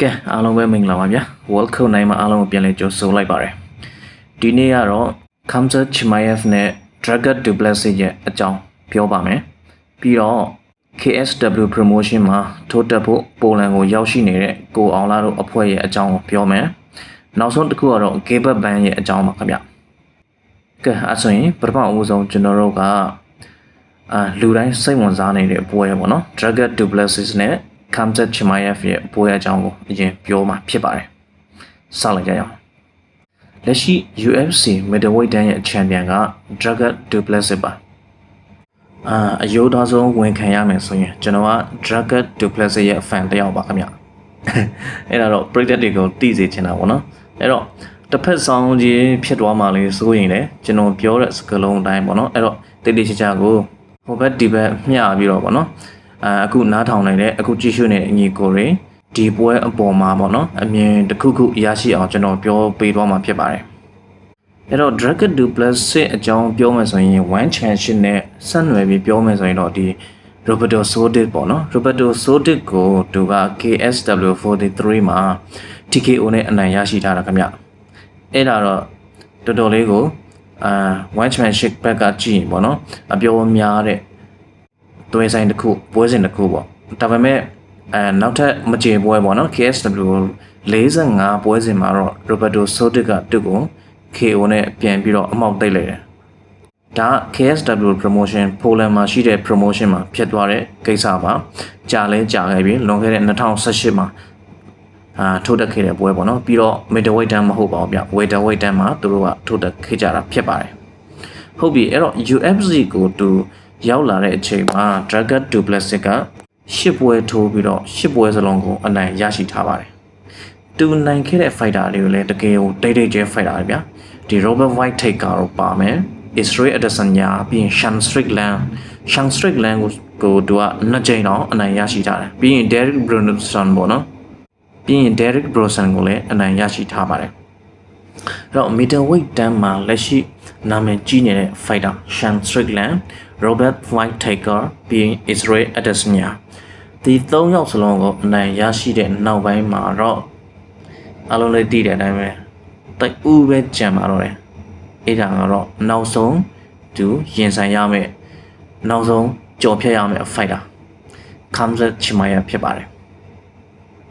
ကဲအားလုံးပဲမင်္ဂလာပါဗျာ World Cup နိုင်မှာအားလုံးကိုပြန်လည်ကြိုဆိုလိုက်ပါရယ်ဒီနေ့ကတော့ Kamzat Chimaev နဲ့ Dragut Duplessis ရဲ့အကြောင်းပြောပါမယ်ပြီးတော့ KSW Promotion မှာထိုးတက်ဖို့ပိုလန်ကိုရောက်ရှိနေတဲ့ကိုအောင်လာတို့အဖွဲ့ရဲ့အကြောင်းကိုပြောမယ်နောက်ဆုံးတစ်ခုကတော့ Gabet Band ရဲ့အကြောင်းပါခင်ဗျကဲအဲ့ဆိုရင်ပထမအဦးဆုံးကျွန်တော်တို့ကအာလူတိုင်းစိတ်ဝင်စားနေတဲ့ပွဲပေါ့နော် Dragut Duplessis နဲ့ Kamzat Chimaev ရဲ့ပွဲအကြောင်းကိုအရင်ပြောမှာဖြစ်ပါတယ်စလိုက်ကြရအောင်လက်ရှိ UFC middleweight တန်းရဲ့ champion က Dragut Duplessis ပါအာအယိုးသားဆုံးဝင်ခံရမယ်ဆိုရင်ကျွန်တော်က Dragut Duplessis ရဲ့ fan တစ်ယောက်ပါခင်ဗျအဲ့ဒါတော့ပရိသတ်တွေကိုသိစေချင်တာပေါ့နော်အဲ့တော့တစ်ဖက်ဆောင်ကြီးဖြစ်သွားမှလေစိုးရင်လေကျွန်တော်ပြောတဲ့စကားလုံးအတိုင်းပေါ့နော်အဲ့တော့တိတိကျကျကိုဟိုဘက်ဒီဘက်မျှပြီးတော့ပေါ့နော် အာအခုနားထောင်နေတဲ့အခုကြည့်ရှုနေတဲ့အညီကိုတွေဒီပွဲအပေါ်မှာပေါ့နော်အမြင်တစ်ခုခုရရှိအောင်ကျွန်တော်ပြောပေးသွားမှာဖြစ်ပါတယ်အဲ့တော့ Dragon Duplessis အကြောင်းပြောမယ်ဆိုရင် One Championship နဲ့ဆက်နွယ်ပြီးပြောမယ်ဆိုရင်တော့ဒီ Roberto Sodic ပေါ့နော် Roberto Sodic ကိုသူက KSW 43မှာ TKO နဲ့အနိုင်ရရှိထားတာခင်ဗျအဲ့ဒါတော့တော်တော်လေးကိုအာ One Championship ဘက်ကကြည့်ရင်ပေါ့နော်အပြောများတဲ့ သွေးဆိုင်တစ်ခုပွဲစဉ်တစ်ခုပေါ့ဒါပေမဲ့အဲနောက်ထပ်မကြေပွဲပေါ့နော် KSW 45ပွဲစဉ်မှာတော့ Roberto Sodic ကသူ့ကို KO နဲ့ပြန်ပြီးတော့အမောက်တိတ်လိုက်တယ်ဒါက KSW promotion ပိုလန်မှာရှိတဲ့ promotion မှာဖြစ်သွားတဲ့ကိစ္စပါကြာလဲကြာခဲ့ပြီလွန်ခဲ့တဲ့2018မှာအာထိုးတက်ခဲ့တဲ့ပွဲပေါ့နော်ပြီးတော့ middleweight တန်းမဟုတ်ပါဘူးဗျ welterweight တန်းမှာသူတို့ကထိုးတက်ခဲ့ကြတာဖြစ်ပါတယ်ဟုတ်ပြီအဲ့တော့ UFC ကိုသူ ရောက်လာတဲ့အချိန်မှာ Dragut Duplessis ကရှစ်ပွဲထိုးပြီးတော့ရှစ်ပွဲစလုံးကိုအနိုင်ရရှိထားပါတယ်သူနိုင်ခဲ့တဲ့ fighter တွေကိုလည်းတကယ်ကိုတိတ်တိတ်ကျဲ fighter တွေဗျာဒီ Robert White Taker တော့ပါမယ် Israel Adesanya ပြီးရင် Sean Strickland Sean Strickland ကိုကိုသူကနှစ်ကြိမ်တော့အနိုင်ရရှိထားတယ်ပြီးရင် Derek Brunson ပေါ့နော်ပြီးရင် Derek Brunson ကိုလည်းအနိုင်ရရှိထားပါတယ်အဲ့တော့ middleweight တန်းမှာလက်ရှိ နာမည်ကြီးနေတဲ့ fighter Sean Strickland Robert White Taker ပြီးရင် Israel Adesanya ဒီ၃ယောက်စလုံးကိုအနိုင်ရရှိတဲ့နောက်ပိုင်းမှာတော့အလုံးလေးတည်တဲ့အတိုင်းပဲတိုက်ဦးပဲကြံပါတော့တယ်အဲ့ဒါကတော့နောက်ဆုံးသူရင်ဆိုင်ရမယ့်နောက်ဆုံးကြော်ဖြတ်ရမယ့် fighter Kamzat Chimaev ဖြစ်ပါတယ်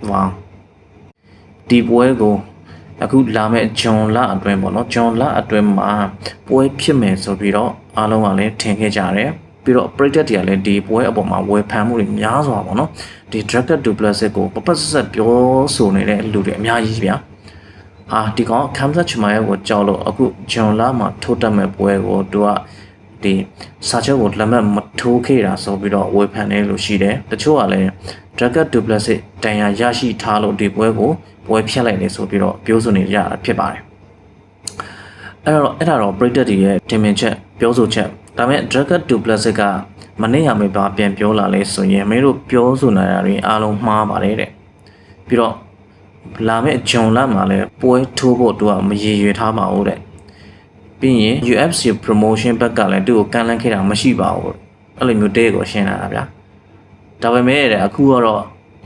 ဝေါဒီပွဲကို အခုလာမယ့်ဂျွန်လအတွင်းပေါ့နော်ဂျွန်လအတွင်းမှာပွဲဖြစ်မယ်ဆိုပြီးတော့အားလုံးကလည်းထင်ခဲ့ကြတယ်ပြီးတော့ပရိသတ်တွေကလည်းဒီပွဲအပေါ်မှာဝယ်ဖန်မှုတွေများစွာပေါ့နော်ဒီ Dragon Duplessis ကိုပပတ်ဆက်ဆက်ပြောဆိုနေတဲ့လူတွေအများကြီးဗျာဟာဒီကောင် Kamzat Chimaev ကိုကြောက်လို့အခုဂျွန်လာမှာထိုးတက်မဲ့ပွဲကိုသူကဒီစာချုပ်ကိုလက်မှတ်မထိုးခဲ့တာဆိုပြီးတော့ဝယ်ဖန်နေလို့ရှိတယ်တချို့ကလည်း Dragon Duplessis တန်ရာရရှိထားလို့ဒီပွဲကို ပွဲဖြတ်လိုက်နေဆိုပြီးတော့ပြောဆိုနေကြတာဖြစ်ပါတယ်အဲ့တော့အဲ့ဒါတော့ Breaker တွေရဲ့တင်မြင်ချက်ပြောဆိုချက်ဒါပေမဲ့ Dragon Duplessis ကမနေ့ကမှပါပြန်ပြောလာလဲဆိုရင်မင်းတို့ပြောဆိုနေတာတွေအားလုံးမှားပါတယ်တဲ့ပြီးတော့လာမယ့်ဂျွန်လမှာလည်းပွဲထိုးဖို့သူကမရည်ရွယ်ထားပါဘူးတဲ့ပြီးရင် UFC promotion ဘက်ကလည်းသူ့ကိုကန်လန်းခဲ့တာမရှိပါဘူးအဲ့လိုမျိုးတဲ့ကိုရှင်းလာတာဗျာဒါပေမဲ့တဲ့အခုကတော့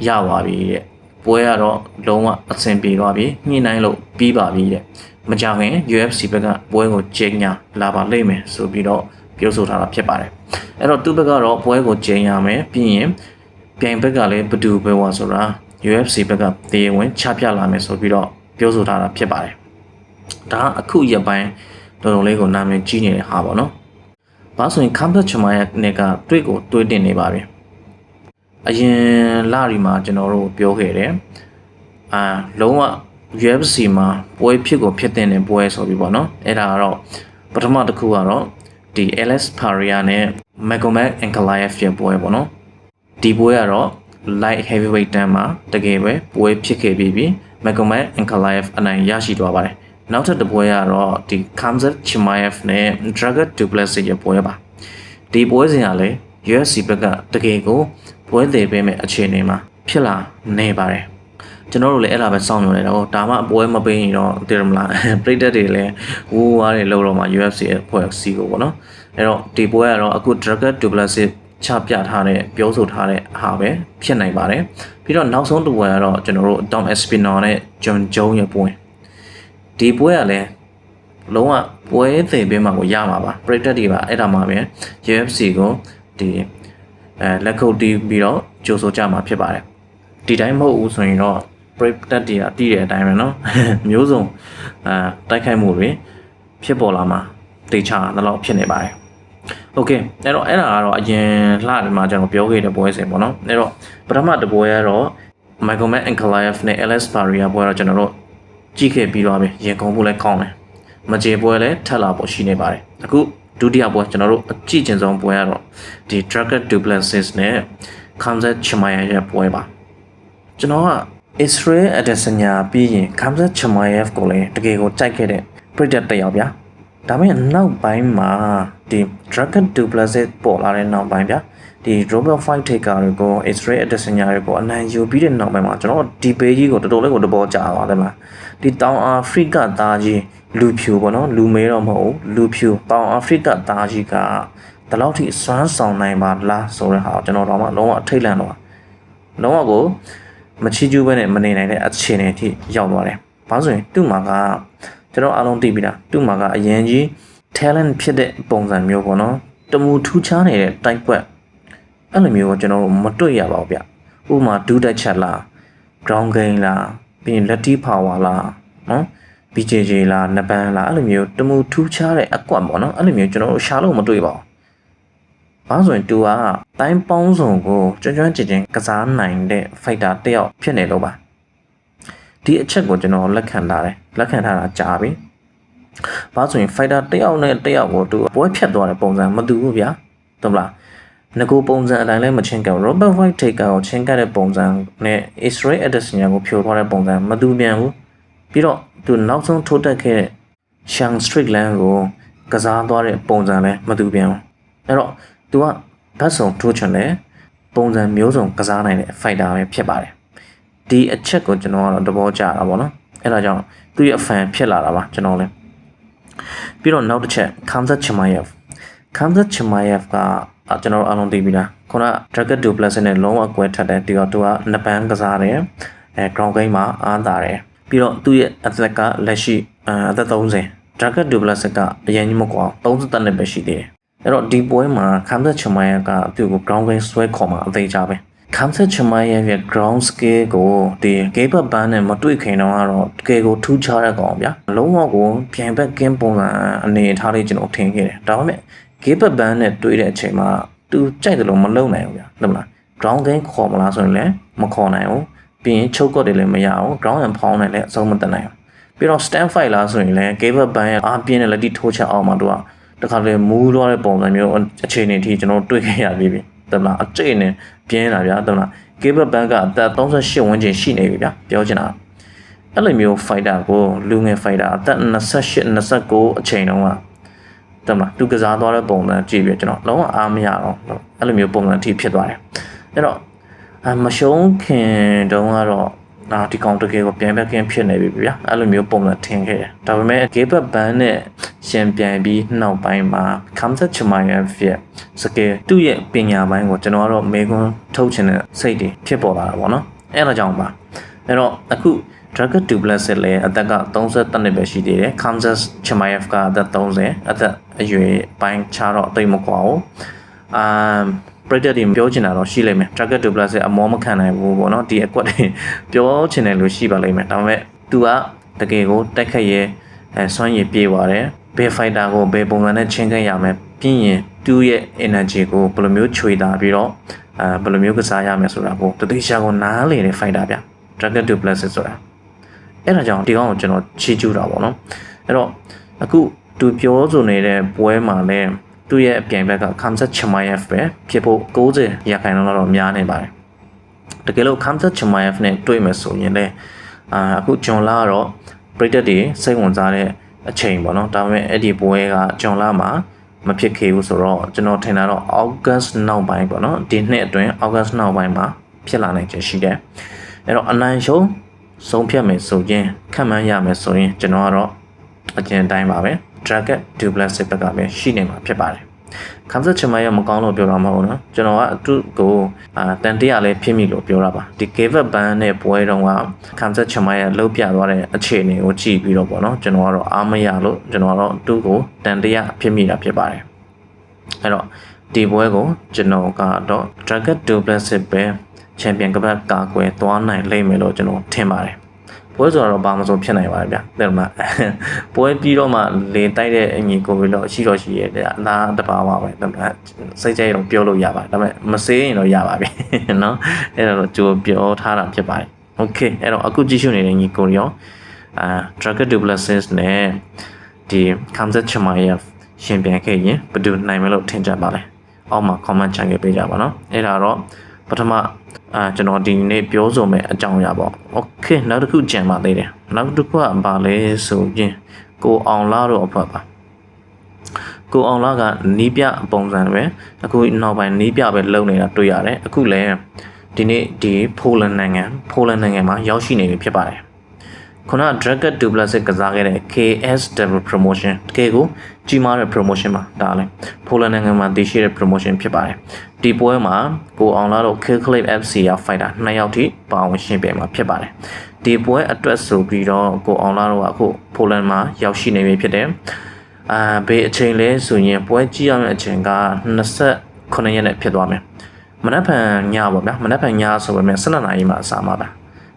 ရပါပြီတဲ့ ပွဲကတော့လုံးဝအဆင်ပြေသွားပြီညှိနှိုင်းလို့ပြီးပါပြီတဲ့မကြခင် UFC ဘက်ကပွဲကိုချိန်ညာလာပါလိမ့်မယ်ဆိုပြီးတော့ပြောဆိုထားတာဖြစ်ပါတယ်အဲ့တော့သူ့ဘက်ကတော့ပွဲကိုချိန်ရမယ်ပြီးရင်ပြိုင်ဘက်ကလည်းဘဒူပဲဝါဆိုတာ UFC ဘက်ကတေဝင်ချပြလာမယ်ဆိုပြီးတော့ပြောဆိုထားတာဖြစ်ပါတယ်ဒါအခုရက်ပိုင်းတော်တော်လေးကိုနာမည်ကြီးနေတဲ့ဟာပေါ့နော်ဘာဆိုရင် Kambat Chama ရဲ့နဲ့ကတွေ့ကိုတွေ့တင်နေပါပြီ အရင်လရီမှာကျွန်တော်တို့ပြောခဲ့တယ်အာလုံးဝ UFC မှာပွဲဖြစ်ကိုဖြစ်တဲ့ပွဲဆိုပြီးပေါ့နော်အဲ့ဒါကတော့ပထမတစ်ခုကတော့ဒီ Alex Pereira နဲ့ Magomed Ankalaev ရဲ့ပွဲပေါ့နော်ဒီပွဲကတော့ light heavyweight တန်းမှာတကယ်ပဲပွဲဖြစ်ခဲ့ပြီးပြီ Magomed Ankalaev အနိုင်ရရှိသွားပါတယ်နောက်ထပ်တစ်ပွဲကတော့ဒီ Kamzat Chimaev နဲ့ Dragut Duplessis ရဲ့ပွဲပါဒီပွဲစဉ်ကလည်း UFC ဘက်ကတကယ်ကို ပွဲသေးပေးမဲ့အခြေအနေမှာဖြစ်လာနေပါတယ်ကျွန်တော်တို့လည်းအဲ့ဒါပဲစောင့်နေတယ်တော့ဒါမှအပွဲမပေးရင်တော့သိရမလားပရိသတ်တွေလည်းဝူဝါးတွေလောက်တော့မှ UFC ရဲ့ဖွဲ့စည်းကိုပေါ့နော်အဲ့တော့ဒီပွဲကတော့အခု Dragon Duplessis ချပြထားတဲ့ပြောဆိုထားတဲ့ဟာပဲဖြစ်နိုင်ပါတယ်ပြီးတော့နောက်ဆုံးတစ်ပွဲကတော့ကျွန်တော်တို့ Dom Espinal နဲ့ John Jones ရဲ့ပွဲဒီပွဲကလည်းလုံးဝပွဲသိပေးမှာကိုရမှာပါပရိသတ်တွေပါအဲ့ဒါမှပဲ UFC ကိုဒီ အဲလက်ခုပ်တီးပြီးတော့ကြိုးဆိုကြမှာဖြစ်ပါတယ်ဒီတိုင်းမဟုတ်ဘူးဆိုရင်တော့ပရိသတ်တွေကတည်တဲ့အတိုင်းပဲเนาะ မျိုးစုံအဲတိုက်ခိုက်မှုတွေဖြစ်ပေါ်လာမှာတေချာတော့ဖြစ်နေပါတယ်โอเคအဲ့တော့အဲ့ဒါကတော့အရင်လှတယ်မှာကျွန်တော်ပြောခဲ့တဲ့ပွဲစဉ်ပေါ့နော်အဲ့တော့ပထမတစ်ပွဲကတော့ Michael Mack Ankalaev နဲ့ Alex Pereira ပွဲတော့ကျွန်တော်တို့ကြည့်ခဲ့ပြီးသွားပြီရင်ခုန်မှုလည်းကောင်းတယ်မကြေပွဲလည်းထပ်လာဖို့ရှိနေပါတယ်အခု ဒုတိယပွဲကျွန်တော်တို့အကြည့်ကျင်ဆုံးပွဲကတော့ဒီ Dragon Duplessis နဲ့ Khamzat Chimaev ရဲ့ပွဲပါကျွန်တော်က Israel Adesanya ပြီးရင် Khamzat Chimaev ကိုလည်းတကယ်ကိုကြိုက်ခဲ့တဲ့ပြည်သက်တစ်ယောက်ဗျာဒါပေမဲ့နောက်ပိုင်းမှာဒီ Dragon Duplessis ပေါ်လာတဲ့နောက်ပိုင်းဗျာဒီ Robert Fight Taker တွေကို Israel Adesanya တွေကိုအနိုင်ယူပြီးတဲ့နောက်ပိုင်းမှာကျွန်တော်ဒီပေကြီးကိုတော်တော်လေးကိုတဘောကြာပါတယ်မှာဒီတောင်အာဖရိကသားကြီး လူဖြူပေါ့နော်လူမဲတော့မဟုတ်ဘူးလူဖြူတောင်အာဖရိကသားကြီးကဒီလောက်ထိစွမ်းဆောင်နိုင်ပါလားဆိုတဲ့ဟာကိုကျွန်တော်တော့မှလုံးဝအထိတ်လန့်တော့လုံးဝကိုမချီးကျူးပဲနဲ့မနေနိုင်တဲ့အခြေအနေအထိရောက်သွားတယ်။ဘာလို့ဆိုရင်သူ့မှာကကျွန်တော်အားလုံးသိပြီလားသူ့မှာကအရင်ကြီး talent ဖြစ်တဲ့ပုံစံမျိုးပေါ့နော်တမူထူးခြားနေတဲ့တိုက်ကွက်အဲ့လိုမျိုးကိုကျွန်တော်တို့မတွေ့ရပါဘူးဗျဥပမာဒူးတက်ချက်လား ground game လားပြီးရင် letty power လားနော် BJJ လားနပန်းလားအဲ့လိုမျိုးတမူထူးခြားတဲ့အကွက်ပေါ့နော်အဲ့လိုမျိုးကျွန်တော်တို့ရှာလို့မတွေ့ပါဘူးဘာလို့ဆိုရင်သူကတိုင်းပေါင်းစုံကိုကျွမ်းကျွမ်းကျင်ကျင်ကစားနိုင်တဲ့ fighter တစ်ယောက်ဖြစ်နေလို့ပါဒီအချက်ကိုကျွန်တော်လက်ခံထားတယ်လက်ခံထားတာကြာပြီဘာလို့ဆိုရင် fighter တစ်ယောက်နဲ့တစ်ယောက်ကိုသူပွဲဖြတ်သွားတဲ့ပုံစံမတူဘူးဗျာဟုတ်မလားငကိုပုံစံအတိုင်းလည်းမချင်းက Robert White Taker ကိုချင်းကတဲ့ပုံစံနဲ့ Israel Adesanya ကိုဖြိုသွားတဲ့ပုံစံမတူပြန်ဘူးပြီးတော့ သူနောက်ဆုံးထိုးတက်ခဲ့တဲ့ Shang Strickland ကိုကစားသွားတဲ့ပုံစံလည်းမတူပြန်ဘူးအဲ့တော့သူကဘတ်စုံထိုးချင်တဲ့ပုံစံမျိုးစုံကစားနိုင်တဲ့ fighter ပဲဖြစ်ပါတယ်ဒီအချက်ကိုကျွန်တော်ကတော့သဘောကျတာပေါ့နော်အဲ့ဒါကြောင့်သူ့ရဲ့ fan ဖြစ်လာတာပါကျွန်တော်လည်းပြီးတော့နောက်တစ်ချက် Khamzat Chimaev Khamzat Chimaev ကအာကျွန်တော်တို့အားလုံးသိပြီလားခုန Dragon Duplessis နဲ့လုံးဝကွဲထက်တယ်ဒီတော့သူကနှစ်ပန်းကစားတယ်အဲ ground game မှာအားတာတယ် ပြီးတော့သူ့ရဲ့အသက်ကလက်ရှိအသက်30 Dragon Duplessis ကအရင်ကြီးမကွာ30တက်နဲ့ပဲရှိသေးတယ်အဲ့တော့ဒီပွဲမှာ Khamzat Chimaev ကသူ့ကို ground game ဆွဲခေါ်မှာအသေးကြပဲ Khamzat Chimaev ရဲ့ ground skill ကိုဒီ game ban နဲ့မတွေ့ခင်တော့ကတော့တကယ်ကိုထူးခြားတဲ့ကောင်ဗျာလုံးဝကိုပြန်ဘက်ကင်းပုံစံအနေထားလေးကျွန်တော်ထင်ခဲ့တယ်ဒါပေမဲ့ game ban နဲ့တွေ့တဲ့အချိန်မှာသူကြိုက်တယ်လို့မလုပ်နိုင်ဘူးဗျာဟုတ်မလား ground game ခေါ်မလားဆိုရင်လည်းမခေါ်နိုင်ဘူး ပြီးရင်ချုပ်ကွက်တွေလည်းမရဘူး ground and pound နဲ့လည်းအဆုံးမတက်နိုင်ဘူးပြီးတော့ stand fight လားဆိုရင်လည်း game ban ရဲ့အားပြင်းတဲ့လက်တိထိုးချက်အောင်မှာသူကတခါလေမူးသွားတဲ့ပုံစံမျိုးအခြေအနေအထိကျွန်တော်တွေ့ခဲ့ရပြီးပြီတယ်မလားအကျိတ်နဲ့ပြင်းလာဗျာတယ်မလား cable bank ကအသက်38ဝန်းကျင်ရှိနေပြီဗျာပြောချင်တာအဲ့လိုမျိုး fighter ကိုလူငယ် fighter အသက်28 29အချိန်တုန်းကတယ်မလားသူကစားသွားတဲ့ပုံစံကြည့်ပြီးကျွန်တော်လုံးဝအားမရတော့အဲ့လိုမျိုးပုံစံအထိဖြစ်သွားတယ်အဲ့တော့ မရှုံးခင်တုန်းကတော့အာဒီကောင်တကယ်ကိုပြန်ဘက်ကင်းဖြစ်နေပြီဗျာအဲ့လိုမျိုးပုံစံထင်ခဲ့တယ်ဒါပေမဲ့ game back ban နဲ့ရှင်ပြန်ပြီးနောက်ပိုင်းမှာ Kamsat Chimaev ရဲ့စကေသူ့ရဲ့ပညာပိုင်းကိုကျွန်တော်ကတော့မေကွန်းထုတ်ချင်တဲ့စိတ်တွေဖြစ်ပေါ်လာတာပေါ့နော်အဲ့ဒါကြောင့်ပါအဲ့တော့အခု Dragon Duplessis လည်းအသက်က30နှစ်ပဲရှိသေးတယ် Kamsat Chimaev ကအသက်30အသက်အရွယ်ပိုင်းခြားတော့အသိမကွာဘူးအာ ပရိသတ်တွေပြောချင်တာတော့ရှိလိမ့်မယ် Dragon Duplessis အမောမခံနိုင်ဘူးပေါ့နော်ဒီအကွက်တွေပြောချင်တယ်လို့ရှိပါလိမ့်မယ်ဒါပေမဲ့ तू ကတကယ်ကိုတိုက်ခတ်ရဲအဲစွမ်းရည်ပြေးပါတယ်ဘယ် fighter ကိုဘယ်ပုံစံနဲ့ချင်းခဲ့ရမယ်ပြီးရင်သူ့ရဲ့ energy ကိုဘယ်လိုမျိုးခြွေတာပြီးတော့အဲဘယ်လိုမျိုးကစားရမယ်ဆိုတာကိုတတိရှာကိုနားလေတဲ့ fighter ဗျ Dragon Duplessis ဆိုတာအဲ့ဒါကြောင့်ဒီကောင်ကိုကျွန်တော်ချီးကျူးတာပေါ့နော်အဲ့တော့အခုသူပြောဆိုနေတဲ့ပွဲမှာလည်း သူ့ရဲ့အပြိုင်ဘက်က Kamsat Chimaev ပဲဖြစ်ဖို့90ရာခိုင်နှုန်းတော့များနေပါတယ်တကယ်လို့ Kamsat Chimaev နဲ့တွေ့မယ်ဆိုရင်လည်းအာအခုဂျွန်လာကတော့ပရိသတ်တွေစိတ်ဝင်စားတဲ့အချိန်ပေါ့နော်ဒါပေမဲ့အဲ့ဒီပွဲကဂျွန်လာမှာမဖြစ်ခဲ့ဘူးဆိုတော့ကျွန်တော်ထင်တာတော့ August နောက်ပိုင်းပေါ့နော်ဒီနှစ်အတွင်း August နောက်ပိုင်းမှာဖြစ်လာနိုင်ချင်ရှိတယ်အဲ့တော့အနိုင်ရှုံးဆုံးဖြတ်မယ်ဆိုရင်ခံမှန်းရမယ်ဆိုရင်ကျွန်တော်ကတော့အကျဉ်းတိုင်းပါပဲ Dragon Duplessis ဘက်ကပဲရှိနေမှာဖြစ်ပါတယ်ခမ်ဆတ်ချမရဲ့မကောင်းလို့ပြောတာမဟုတ်ဘူးနော်ကျွန်တော်ကသူ့ကိုအာတန်တရားလည်းဖြစ်မိလို့ပြောတာပါဒီ gave up band နဲ့ပွဲတုန်းကခမ်ဆတ်ချမရဲ့လှုပ်ပြသွားတဲ့အခြေအနေကိုကြည့်ပြီးတော့ပေါ့နော်ကျွန်တော်ကတော့အားမရလို့ကျွန်တော်ကတော့သူ့ကိုတန်တရားဖြစ်မိတာဖြစ်ပါတယ်အဲ့တော့ဒီပွဲကိုကျွန်တော်ကတော့ Dragon Duplessis ပဲချန်ပီယံကပတ်ကာကွယ်သွားနိုင်လိမ့်မယ်လို့ကျွန်တော်ထင်ပါတယ် ပွဲဆိုတော့ဘာမှမဆိုဖြစ်နိုင်ပါတယ်ဗျတဲ့မှာပွဲပြီးတော့မှလေတိုက်တဲ့အညီကိုပြီးတော့ရှိတော့ရှိရဲ့တဲ့အလားတပါပါပဲတဲ့မှာစိတ်ကြိုက်တော့ပြောလို့ရပါတယ်ဒါပေမဲ့မစေးရင်တော့ရပါပြီเนาะအဲ့တော့ကြိုပြောထားတာဖြစ်ပါတယ်โอเคအဲ့တော့အခုကြည့်ရှုနေတဲ့ညီကိုရောအာ Dragon Duplessis နဲ့ဒီ Kamzat Chimaev ရှင်ပြန်ခဲ့ရင်ဘယ်သူနိုင်မလို့ထင်ကြပါလဲအောက်မှာ comment ချန်ခဲ့ပေးကြပါเนาะအဲ့ဒါတော့ပထမ အာကျွန်တော်ဒီနေ့ပြောဆိုမယ့်အကြောင်းအရာပေါ့โอเคနောက်တစ်ခုကြံပါသေးတယ်နောက်တစ်ခုကဘာလဲဆိုရင်ကိုအောင်လာတော့အဖက်ပါကိုအောင်လာကနီးပြပုံစံပဲအခုနောက်ပိုင်းနီးပြပဲလုံနေတာတွေ့ရတယ်အခုလည်းဒီနေ့ဒီဖိုလန်နိုင်ငံဖိုလန်နိုင်ငံမှာရောက်ရှိနေပြီဖြစ်ပါတယ် ခုန Dragon Duplessis ကစားခဲ့တဲ့ KSW promotion တကယ်ကိုကြီးမားတဲ့ promotion ပါဒါလည်းဖိုလန်နိုင်ငံမှာတည်ရှိတဲ့ promotion ဖြစ်ပါတယ်ဒီပွဲမှာကိုအောင်လာတော့ Kill Clip FC ရ fighter နှစ်ယောက်ထိပါဝင်ရှင်ပြိုင်မှာဖြစ်ပါတယ်ဒီပွဲအတွက်ဆိုပြီးတော့ကိုအောင်လာတော့အခုဖိုလန်မှာရောက်ရှိနေပြီဖြစ်တယ်အာဘေးအချိန်လဲဆိုရင်ပွဲကြည့်ရမယ့်အချိန်က29ရက်နဲ့ဖြစ်သွားမယ်မနက်ဖြန်ညပေါ့ဗျာမနက်ဖြန်ညဆိုပေမဲ့12နာရီမှအစားမှာပါ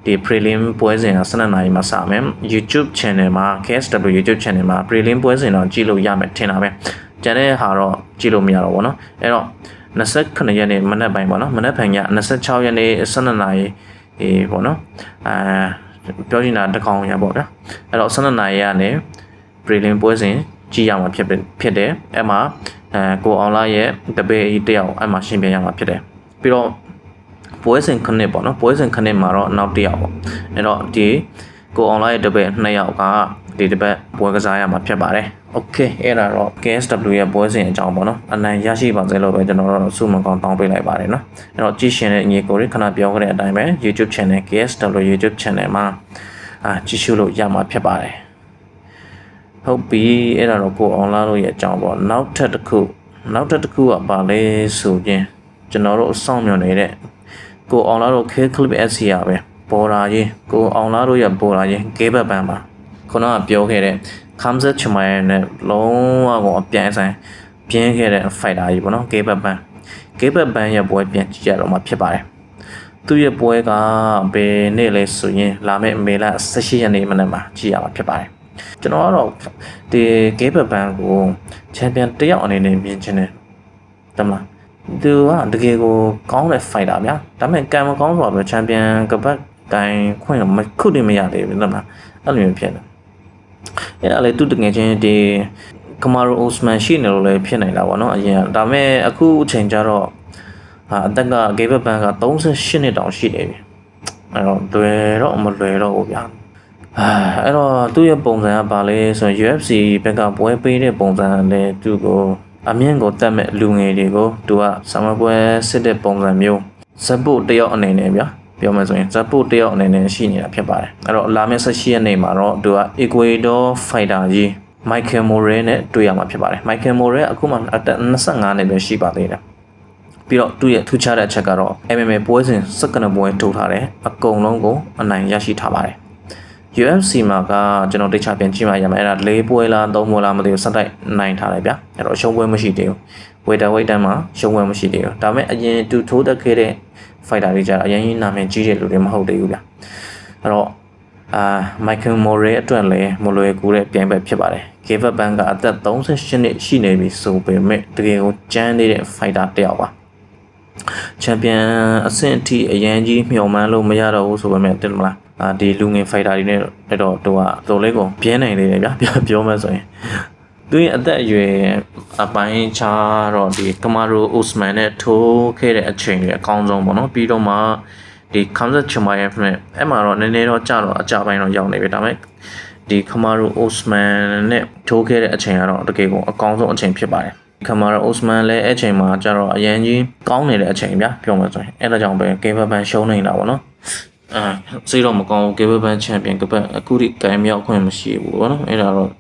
ဒီ prelim ပွဲစဉ်က12နာရီမှစမယ် YouTube channel မှာ KSW YouTube channel မှာ prelim ပွဲစဉ်တော့ကြည့်လို့ရမယ်ထင်တာပဲကျန်တဲ့ဟာတော့ကြည့်လို့မရတော့ဘူးเนาะအဲ့တော့29ရက်နေ့မနက်ပိုင်းပေါ့နော်မနက်ဖြန်ည26ရက်နေ့12နာရီအေးပေါ့နော်အာပြောချင်တာတစ်ကောင်ရပေါ့ဗျာအဲ့တော့12နာရီကနေ prelim ပွဲစဉ်ကြည့်ရမှာဖြစ်ဖြစ်တယ်အဲ့မှာအဲကိုအောင်လာရဲ့တပည့်ကြီးတယောက်အဲ့မှာရှင်းပြရမှာဖြစ်တယ်ပြီးတော့ ပွဲစဉ်ခနစ်ပေါ့နော်ပွဲစဉ်ခနစ်မှာတော့နောက်တစ်ယောက်ပေါ့အဲ့တော့ဒီကိုအောင်လာရဲ့တပည့်နှစ်ယောက်ကဒီတစ်ပတ်ပွဲကစားရမှာဖြစ်ပါတယ်။ Okay အဲ့ဒါတော့ KSW ရဲ့ပွဲစဉ်အကြောင်းပေါ့နော်။အနိုင်ရရှိပါစေလို့ပဲကျွန်တော်တို့စုမကောင်းတောင်းပေးလိုက်ပါတယ်နော်။အဲ့တော့ကြည့်ရှင်တဲ့ညီကိုတွေခဏပြောခဲ့တဲ့အတိုင်းပဲ YouTube channel KSW YouTube channel မှာအာကြည့်ရှုလို့ရမှာဖြစ်ပါတယ်။ဟုတ်ပြီအဲ့ဒါတော့ကိုအွန်လိုင်းလို့ရဲ့အကြောင်းပေါ့။နောက်ထပ်တစ်ခုနောက်ထပ်တစ်ခုကပါလဲဆိုရင်ကျွန်တော်တို့အဆောင်မြွန်နေတဲ့ ကိုအွန်လိုင်းတို့ K Clip SC ရပဲပေါ်လာကြီးကိုအွန်လိုင်းတို့ရဲ့ပေါ်လာကြီး K ဘက်ပန်းပါခုနကပြောခဲ့တဲ့ Kamzat Chimaev နဲ့လုံးဝကိုအပြိုင်ဆိုင်ပြင်းခဲ့တဲ့ fighter ကြီးပေါ့နော် K ဘက်ပန်း K ဘက်ပန်းရဲ့ပွဲပြန်ကြည့်ရတော့မှဖြစ်ပါတယ်သူရဲ့ပွဲကဘယ်နေ့လဲဆိုရင်လာမယ့်မေလ18ရက်နေ့မနက်မှာကြည့်ရမှာဖြစ်ပါတယ်ကျွန်တော်ကတော့ဒီ K ဘက်ပန်းကိုချန်ပီယံတယောက်အနေနဲ့မြင်ချင်တယ်တမလား သူကတကယ်ကိုကောင်းတဲ့ fighter ဗျာဒါပေမဲ့ကံမကောင်းဆိုတော့ချန်ပီယံကပတ်တိုင်းခွင့်မခုတည်းမရသေးဘူးတမလားအဲ့လိုမျိုးဖြစ်နေအဲ့ဒါလေသူတကယ်ချင်းဒီကမာရိုအိုစမန်ရှိနေလို့လည်းဖြစ်နိုင်တာပေါ့နော်အရင်ဒါပေမဲ့အခုအချိန်ကျတော့ဟာအသက်ကဂေးဘက်ဘန်က38နှစ်တောင်ရှိနေပြီအဲ့တော့လွယ်တော့မလွယ်တော့ဘူးဗျာအာအဲ့တော့သူ့ရဲ့ပုံစံကဘာလဲဆိုရင် UFC ဘက်ကပွဲပေးတဲ့ပုံစံနဲ့သူ့ကို အမြင့်ကိုတက်မဲ့လူငယ်တွေကိုသူကဆမပွဲစစ်တဲ့ပုံစံမျိုးဇက်ပုတ်တယောက်အနေနဲ့ဗျာပြောမယ်ဆိုရင်ဇက်ပုတ်တယောက်အနေနဲ့ရှိနေတာဖြစ်ပါတယ်အဲ့တော့လာမယ့်18ရက်နေ့မှာတော့သူက Ecuador Fighter ကြီး Michael Moore နဲ့တွေ့ရမှာဖြစ်ပါတယ် Michael Moore အခုမှအသက်25နှစ်ပဲရှိပါသေးတယ်ပြီးတော့သူ့ရဲ့ထူးခြားတဲ့အချက်ကတော့ MMA ပွဲစဉ်စက္ကန့်ပွဲထုတ်ထားတယ်အကုန်လုံးကိုအနိုင်ရရှိထားပါတယ် UFC မှာကကျွန်တော်တိတ်ချပြန်ကြည့်မှရမယ်အဲ့ဒါ၄ပွဲလား၃ပွဲလားမသိဘူးစက်တိုက်နိုင်ထားတယ်ဗျအဲ့တော့ရှုံးပွဲမရှိသေးဘူးဝေတာဝိတ်တန်းမှာရှုံးပွဲမရှိသေးဘူးဒါပေမဲ့အရင်သူထိုးတက်ခဲ့တဲ့ fighter တွေကြတော့အရင်ကြီးနာမည်ကြီးတဲ့လူတွေမဟုတ်သေးဘူးဗျအဲ့တော့အာမိုက်ကယ်မိုရေအတွက်လည်းမလွယ်ကူတဲ့ပြိုင်ပွဲဖြစ်ပါတယ်။ Gave Bank ကအသက်38နှစ်ရှိနေပြီဆိုပေမဲ့တကယ်ကိုကျန်းနေတဲ့ fighter တစ်ယောက်ပါ။ချန်ပီယံအဆင့်အထိအရန်ကြီးမျှော်မှန်းလို့မရတော့ဘူးဆိုပေမဲ့တင်မလား။ အာဒီလူငယ် fighter တွေနဲ့တော့တော့တော်လေးကိုပြင်းနိုင်နေတယ်ဗျာပြောပြောမှဆိုရင်သူရဲ့အသက်အရွယ်အပိုင်းခြားတော့ဒီကမာရိုအိုစမန်နဲ့ထိုးခဲ့တဲ့အချိန်တွေအကောင်းဆုံးပေါ့နော်ပြီးတော့မှဒီ Kamzat Chimaev နဲ့အဲ့မှာတော့နည်းနည်းတော့ကြတော့အကြပိုင်းတော့ရောက်နေပြီဒါပေမဲ့ဒီခမာရိုအိုစမန်နဲ့ထိုးခဲ့တဲ့အချိန်ကတော့တကယ်ကိုအကောင်းဆုံးအချိန်ဖြစ်ပါတယ်ခမာရိုအိုစမန်လည်းအဲ့ချိန်မှာကျတော့အရင်ကြီးကောင်းနေတဲ့အချိန်ဗျာပြောမှဆိုရင်အဲ့ဒါကြောင့်ပဲကေဗဘန်ရှုံးနေတာပေါ့နော် အာစိတ်တော့မကောင်းဘူးကေဗဘန်ချန်ပီယံကပတ်အခုထိတိုင်မြောက်ခွင့်မရှိဘူးပေါ့နော်အဲ့ဒါတော့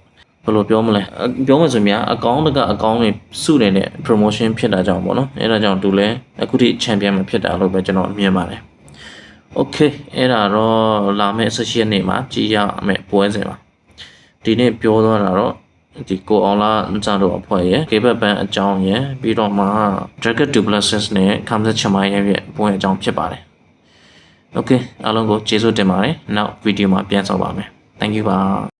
ဘယ်လိုပြောမလဲအပြောမှဆိုရင်အကောင့်တကအကောင့်တွေစုနေတဲ့ promotion ဖြစ်တာကြောင့်ပေါ့နော်အဲဒါကြောင့်သူလည်းအခုထိ champion မဖြစ်တာလို့ပဲကျွန်တော်မြင်ပါတယ် okay အဲ့ဒါတော့လာမယ့်16ရက်နေ့မှာကြည်ရမယ့်ပွဲစဉ်ပါဒီနေ့ပြောသွားတာတော့ဒီကိုအောင်လာစံတို့အဖွဲ့ရဲ့ K-pop band အကြောင်းရယ်ပြီးတော့မှ Dragon Duplessis နဲ့ Kamsa Chama ရဲ့ပွဲအကြောင်းဖြစ်ပါတယ် okay အားလုံးကိုကျေးဇူးတင်ပါတယ်နောက်ဗီဒီယိုမှာပြန်ဆောင်ပါမယ် thank you ပါ